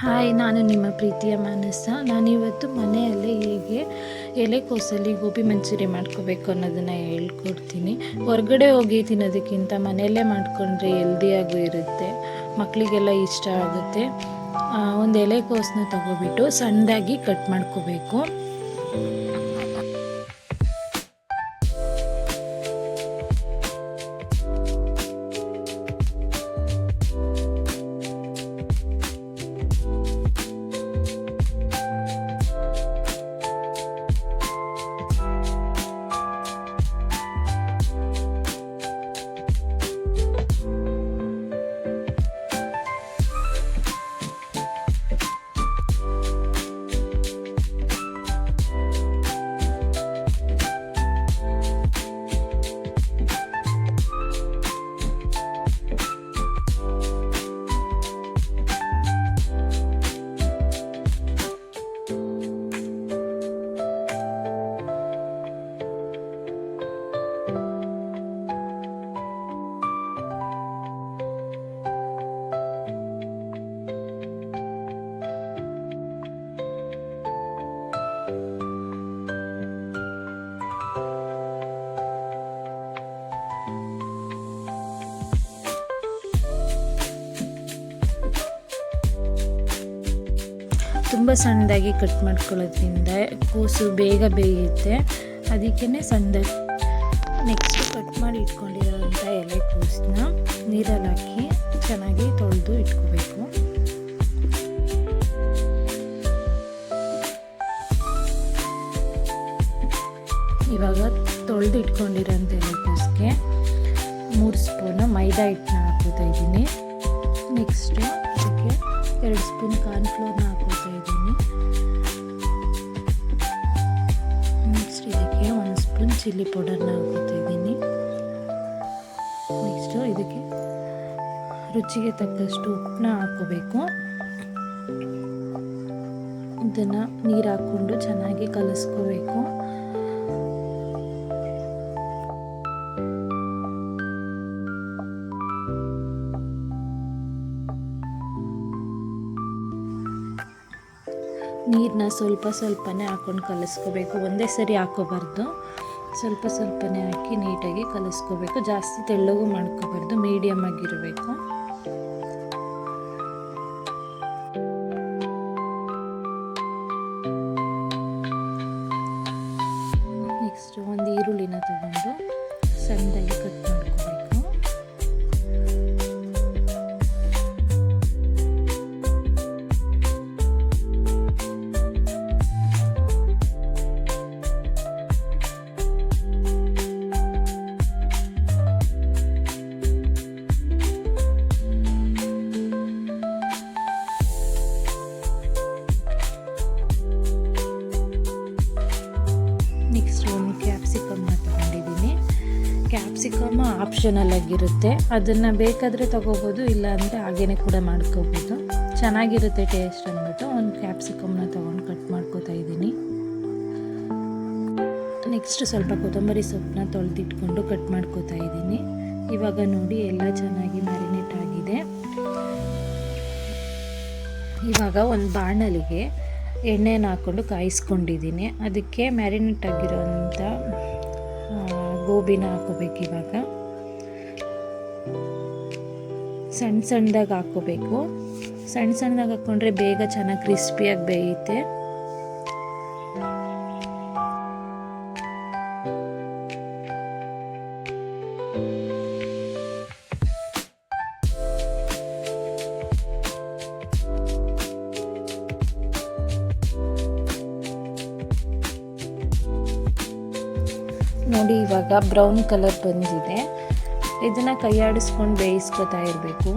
Hi, ನಾನು ನಿಮ್ಮ ಪ್ರೀತಿಯ ಮಾನಸ ನಾನಿವತ್ತು ಮನೆಯಲ್ಲೇ ಹೇಗೆ ಎಲೆಕೋಸಲ್ಲಿ ಗೋಬಿ ಮಂಚೂರಿ ಮಾಡ್ಕೋಬೇಕು ಅನ್ನೋದನ್ನು ಹೇಳ್ಕೊಡ್ತೀನಿ. ಹೊರಗಡೆ ಹೋಗಿ ತಿನ್ನೋದಕ್ಕಿಂತ ಮನೆಯಲ್ಲೇ ಮಾಡಿಕೊಂಡ್ರೆ ಹೆಲ್ದಿಯಾಗೂ ಇರುತ್ತೆ ಮಕ್ಕಳಿಗೆಲ್ಲ ಇಷ್ಟ ಆಗುತ್ತೆ. ಒಂದು ಎಲೆಕೋಸನ್ನ ತಗೋಬಿಟ್ಟು ಸಣ್ಣದಾಗಿ ಕಟ್ ಮಾಡ್ಕೋಬೇಕು. ತುಂಬ ಸಣ್ಣದಾಗಿ ಕಟ್ ಮಾಡ್ಕೊಳ್ಳೋದ್ರಿಂದ ಕೂಸು ಬೇಗ ಬೇಯುತ್ತೆ. ಅದಕ್ಕೇ ಸಣ್ಣದಾಗಿ ನೆಕ್ಸ್ಟ್ ಕಟ್ ಮಾಡಿ ಇಟ್ಕೊಂಡಿರೋವಂಥ ಎಲೆ ಕೂಸನ್ನ ನೀರಲ್ಲಿ ಹಾಕಿ ಚೆನ್ನಾಗಿ ತೊಳೆದು ಇಟ್ಕೋಬೇಕು. ಇವಾಗ ತೊಳೆದು ಇಟ್ಕೊಂಡಿರೋಂಥ ಎಲೆಕೋಸ್ಗೆ ಮೂರು ಸ್ಪೂನು ಮೈದಾ ಹಿಟ್ಟನ್ನ ಹಾಕೋತಾ ಇದ್ದೀನಿ. ನೆಕ್ಸ್ಟು ಅದಕ್ಕೆ ಎರಡು ಸ್ಪೂನ್ ಕಾರ್ನ್ಫ್ಲೋರ್ನ ಹಾಕೋತಾ ಇದ್ದೀನಿ. ನೆಕ್ಸ್ಟ್ ಇದಕ್ಕೆ ಒಂದು ಸ್ಪೂನ್ ಚಿಲ್ಲಿ ಪೌಡರ್ನ ಹಾಕೋತಾ ಇದ್ದೀನಿ. ನೆಕ್ಸ್ಟು ಇದಕ್ಕೆ ರುಚಿಗೆ ತಕ್ಕಷ್ಟು ಉಪ್ಪನ್ನ ಹಾಕೋಬೇಕು ಇದನ್ನು ನೀರು ಹಾಕ್ಕೊಂಡು ಚೆನ್ನಾಗಿ ಕಲಿಸ್ಕೋಬೇಕು. ನೀರನ್ನ ಸ್ವಲ್ಪ ಸ್ವಲ್ಪನೇ ಹಾಕ್ಕೊಂಡು ಕಲಸ್ಕೋಬೇಕು. ಒಂದೇ ಸರಿ ಹಾಕೋಬಾರ್ದು. ಸ್ವಲ್ಪ ಸ್ವಲ್ಪನೇ ಹಾಕಿ ನೀಟಾಗಿ ಕಲಸ್ಕೋಬೇಕು. ಜಾಸ್ತಿ ತೆಳ್ಳಗೂ ಮಾಡ್ಕೋಬಾರ್ದು. ಮೀಡಿಯಮ್ ಆಗಿರಬೇಕು. ನೆಕ್ಸ್ಟ್ ಒಂದು ಈರುಳ್ಳಿನ ತಗೊಂಡು ಸಣ್ಣದಾಗಿ ಕಟ್ ಆಪ್ಷನಲ್ ಆಗಿರುತ್ತೆ. ಅದನ್ನು ಬೇಕಾದರೆ ತಗೋಬೋದು, ಇಲ್ಲ ಅಂದರೆ ಹಾಗೇನೆ ಕೂಡ ಮಾಡ್ಕೋಬೋದು. ಚೆನ್ನಾಗಿರುತ್ತೆ ಟೇಸ್ಟ್ ಅಂದ್ಬಿಟ್ಟು ಒಂದು ಕ್ಯಾಪ್ಸಿಕಮ್ನ ತೊಗೊಂಡು ಕಟ್ ಮಾಡ್ಕೋತಾ ಇದ್ದೀನಿ. ನೆಕ್ಸ್ಟ್ ಸ್ವಲ್ಪ ಕೊತ್ತಂಬರಿ ಸೊಪ್ಪನ್ನ ತೊಳೆದಿಟ್ಕೊಂಡು ಕಟ್ ಮಾಡ್ಕೋತಾ ಇದ್ದೀನಿ. ಇವಾಗ ನೋಡಿ ಎಲ್ಲ ಚೆನ್ನಾಗಿ ಮ್ಯಾರಿನೇಟ್ ಆಗಿದೆ. ಇವಾಗ ಒಂದು ಬಾಣಲಿಗೆ ಎಣ್ಣೆನ ಹಾಕ್ಕೊಂಡು ಕಾಯಿಸ್ಕೊಂಡಿದ್ದೀನಿ. ಅದಕ್ಕೆ ಮ್ಯಾರಿನೇಟ್ ಆಗಿರೋಂಥ ಗೋಬಿನ ಹಾಕೋಬೇಕು ಇವಾಗ. ಸಣ್ಣ ಸಣ್ಣದಾಗಿ ಹಾಕ್ಕೋಬೇಕು. ಸಣ್ಣ ಸಣ್ಣದಾಗಿ ಹಾಕ್ಕೊಂಡ್ರೆ ಬೇಗ ಚೆನ್ನಾಗಿ ಕ್ರಿಸ್ಪಿಯಾಗಿ ಬೇಯುತ್ತೆ. ನೋಡಿ ಇವಾಗ ಬ್ರೌನ್ ಕಲರ್ ಬಂದಿದೆ. ಇದನ್ನು ಕೈಯಾಡಿಸ್ಕೊಂಡು ಬೇಯಿಸ್ಕೊತಾ ಇರಬೇಕು.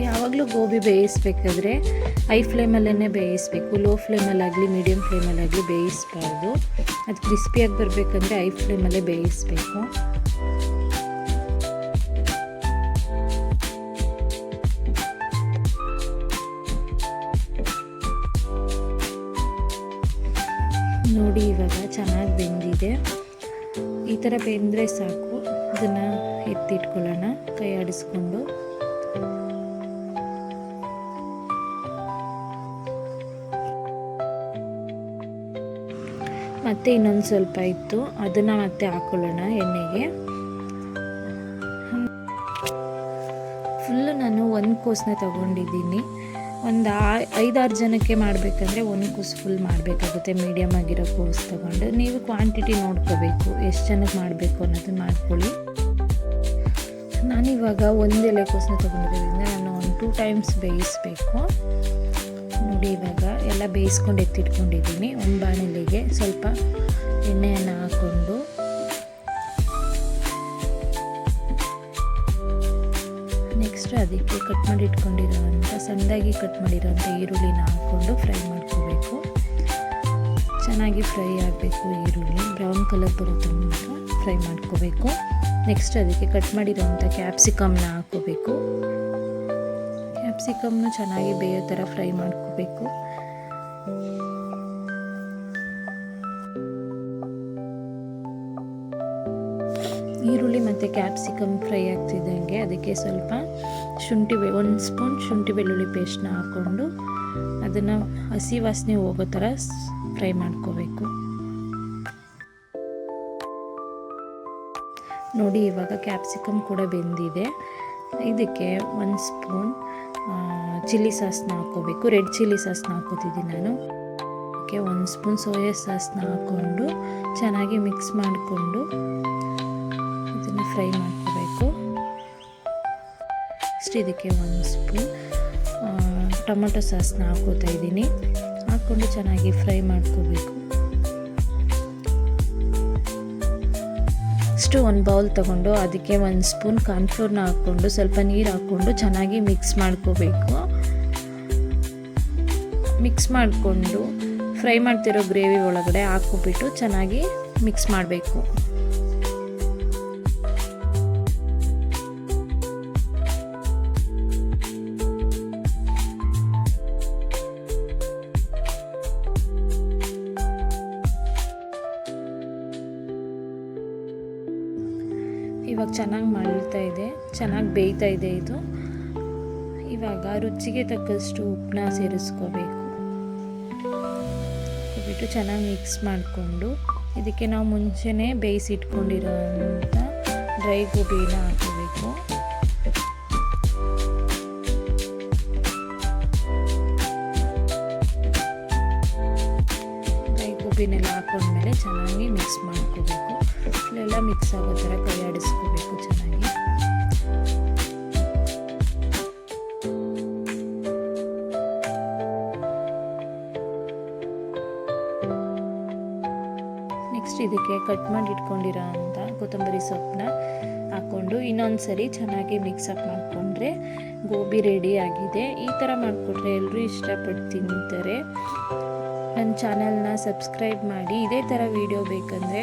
ಯಾವಾಗಲೂ ಗೋಬಿ ಬೇಯಿಸ್ಬೇಕಾದ್ರೆ ಹೈ ಫ್ಲೇಮಲ್ಲೇ ಬೇಯಿಸ್ಬೇಕು. ಲೋ ಫ್ಲೇಮಲ್ಲಾಗಲಿ ಮೀಡಿಯಮ್ ಫ್ಲೇಮಲ್ಲಾಗಲಿ ಬೇಯಿಸ್ಬಾರ್ದು. ಅದು ಕ್ರಿಸ್ಪಿಯಾಗಿ ಬರಬೇಕಂದ್ರೆ ಹೈ ಫ್ಲೇಮಲ್ಲೇ ಬೇಯಿಸಬೇಕು. ನೋಡಿ ಇವಾಗ ಚೆನ್ನಾಗಿ ಬೆಂದಿದೆ. ಈ ಥರ ಬೆಂದರೆ ಸಾಕು. ಇದನ್ನು ಎತ್ತಿಟ್ಕೊಳ್ಳೋಣ ಕೈ ಆಡಿಸ್ಕೊಂಡು ಮತ್ತೆ ಇನ್ನೊಂದು ಸ್ವಲ್ಪ ಇತ್ತು, ಅದನ್ನು ಮತ್ತೆ ಹಾಕೊಳ್ಳೋಣ ಎಣ್ಣೆಗೆ. ಫುಲ್ಲು ನಾನು ಒಂದು ಕೋಸನ್ನ ತಗೊಂಡಿದ್ದೀನಿ. ಒಂದು ಐದಾರು ಜನಕ್ಕೆ ಮಾಡಬೇಕಂದ್ರೆ ಒಂದು ಕೋಸು ಫುಲ್ ಮಾಡಬೇಕಾಗುತ್ತೆ ಮೀಡಿಯಮ್ ಆಗಿರೋ ಕೋಸು ತಗೊಂಡು. ನೀವು ಕ್ವಾಂಟಿಟಿ ನೋಡ್ಕೋಬೇಕು, ಎಷ್ಟು ಜನಕ್ಕೆ ಮಾಡಬೇಕು ಅನ್ನೋದನ್ನ ಮಾಡ್ಕೊಳ್ಳಿ. ನಾನಿವಾಗ ಒಂದು ಎಲೆ ಕೋಸನ್ನ ತೊಗೊಂಡಿರೋದ್ರಿಂದ ನಾನು ಒಂದು ಟೂ ಟೈಮ್ಸ್ ಬೇಯಿಸಬೇಕು. ನೋಡಿ ಇವಾಗ ಎಲ್ಲ ಬೇಯಿಸ್ಕೊಂಡು ಎತ್ತಿಟ್ಕೊಂಡಿದ್ದೀನಿ. ಒಂದು ಬಾಣಲೆಗೆ ಸ್ವಲ್ಪ ಎಣ್ಣೆಯನ್ನು ಹಾಕ್ಕೊಂಡು ನೆಕ್ಸ್ಟ್ ಅದಕ್ಕೆ ಕಟ್ ಮಾಡಿ ಇಟ್ಕೊಂಡಿರೋವಂಥ ಸಣ್ಣದಾಗಿ ಕಟ್ ಮಾಡಿರೋವಂಥ ಈರುಳ್ಳಿನ ಹಾಕ್ಕೊಂಡು ಫ್ರೈ ಮಾಡ್ಕೋಬೇಕು. ಚೆನ್ನಾಗಿ ಫ್ರೈ ಆಗಬೇಕು ಈರುಳ್ಳಿ. ಬ್ರೌನ್ ಕಲರ್ ಬರೋ ತನಕ ಫ್ರೈ ಮಾಡ್ಕೋಬೇಕು. ನೆಕ್ಸ್ಟ್ ಅದಕ್ಕೆ ಕಟ್ ಮಾಡಿರೋಂಥ ಕ್ಯಾಪ್ಸಿಕಮ್ನ ಹಾಕ್ಕೋಬೇಕು. ಕ್ಯಾಪ್ಸಿಕಮ್ನು ಚೆನ್ನಾಗಿ ಬೇಯೋ ಥರ ಫ್ರೈ ಮಾಡ್ಕೋಬೇಕು. ಈರುಳ್ಳಿ ಮತ್ತು ಕ್ಯಾಪ್ಸಿಕಮ್ ಫ್ರೈ ಆಗ್ತಿದ್ದಂಗೆ ಅದಕ್ಕೆ ಸ್ವಲ್ಪ ಶುಂಠಿ ಬೆ, ಒಂದು ಸ್ಪೂನ್ ಶುಂಠಿ ಬೆಳ್ಳುಳ್ಳಿ ಪೇಸ್ಟ್ನ ಹಾಕ್ಕೊಂಡು ಅದನ್ನು ಹಸಿ ವಾಸನೆ ಹೋಗೋ ಥರ ಫ್ರೈ ಮಾಡ್ಕೋಬೇಕು. ನೋಡಿ, ಇವಾಗ ಕ್ಯಾಪ್ಸಿಕಮ್ ಕೂಡ ಬೆಂದಿದೆ. ಇದಕ್ಕೆ ಒಂದು ಸ್ಪೂನ್ ಚಿಲ್ಲಿ ಸಾಸ್ನ ಹಾಕ್ಕೋಬೇಕು. ರೆಡ್ ಚಿಲ್ಲಿ ಸಾಸ್ನ ಹಾಕೋತಿದ್ದೀನಿ ನಾನು. ಅದಕ್ಕೆ ಒಂದು ಸ್ಪೂನ್ ಸೋಯಾ ಸಾಸ್ನ ಹಾಕ್ಕೊಂಡು ಚೆನ್ನಾಗಿ ಮಿಕ್ಸ್ ಮಾಡಿಕೊಂಡು ಇದನ್ನು ಫ್ರೈ ಮಾಡ್ಕೋಬೇಕು. ಅಷ್ಟು ಇದಕ್ಕೆ ಒಂದು ಸ್ಪೂನ್ ಟೊಮೊಟೊ ಸಾಸ್ನ ಹಾಕೋತಾ ಇದ್ದೀನಿ. ಹಾಕ್ಕೊಂಡು ಚೆನ್ನಾಗಿ ಫ್ರೈ ಮಾಡ್ಕೋಬೇಕು. ಅಷ್ಟು ಒಂದು ಬೌಲ್ ತೊಗೊಂಡು ಅದಕ್ಕೆ ಒಂದು ಸ್ಪೂನ್ ಕಾರ್ನ್ಫ್ಲೋರ್ನ ಹಾಕ್ಕೊಂಡು ಸ್ವಲ್ಪ ನೀರು ಹಾಕ್ಕೊಂಡು ಚೆನ್ನಾಗಿ ಮಿಕ್ಸ್ ಮಾಡ್ಕೋಬೇಕು. ಮಿಕ್ಸ್ ಮಾಡಿಕೊಂಡು ಫ್ರೈ ಮಾಡ್ತಿರೋ ಗ್ರೇವಿ ಒಳಗಡೆ ಹಾಕ್ಕೊಬಿಟ್ಟು ಚೆನ್ನಾಗಿ ಮಿಕ್ಸ್ ಮಾಡಬೇಕು. ಇವಾಗ ಚೆನ್ನಾಗಿ ಮಳ್ತಾ ಇದೆ, ಚೆನ್ನಾಗಿ ಬೇಯ್ತಾ ಇದೆ ಇದು. ಇವಾಗ ರುಚಿಗೆ ತಕ್ಕಷ್ಟು ಉಪ್ಪನ್ನ ಸೇರಿಸ್ಕೋಬೇಕು. ಬಿಟ್ಟು ಚೆನ್ನಾಗಿ ಮಿಕ್ಸ್ ಮಾಡಿಕೊಂಡು, ಇದಕ್ಕೆ ನಾವು ಮುಂಚೆನೇ ಬೇಯಿಸಿಟ್ಕೊಂಡಿರೋಂಥ ಡ್ರೈ ಗೋಬಿನ ಹಾಕೋಬೇಕು. ಡ್ರೈ ಗೋಬಿನೆಲ್ಲ ಹಾಕೊಂಡ್ಮೇಲೆ ಚೆನ್ನಾಗಿ ಮಿಕ್ಸ್ ಮಾಡ್ಕೋಬೇಕು. ಫುಲ್ಲೆಲ್ಲ ಮಿಕ್ಸ್ ಆಗೋ ಥರ ಕೈ ಆಡಿಸ್ಕೋಬೇಕು ಚೆನ್ನಾಗಿ. ನೆಕ್ಸ್ಟ್ ಇದಕ್ಕೆ ಕಟ್ ಮಾಡಿ ಇಟ್ಕೊಂಡಿರೋ ಅಂಥ ಕೊತ್ತಂಬರಿ ಸೊಪ್ಪನ್ನ ಹಾಕ್ಕೊಂಡು ಇನ್ನೊಂದು ಸರಿ ಚೆನ್ನಾಗಿ ಮಿಕ್ಸಪ್ ಮಾಡಿಕೊಂಡ್ರೆ ಗೋಬಿ ರೆಡಿ ಆಗಿದೆ. ಈ ಥರ ಮಾಡಿಕೊಟ್ರೆ ಎಲ್ಲರೂ ಇಷ್ಟಪಟ್ಟು ತಿಂತಾರೆ. ನನ್ನ ಚಾನಲ್ನ ಸಬ್ಸ್ಕ್ರೈಬ್ ಮಾಡಿ. ಇದೇ ಥರ ವೀಡಿಯೋ ಬೇಕಂದರೆ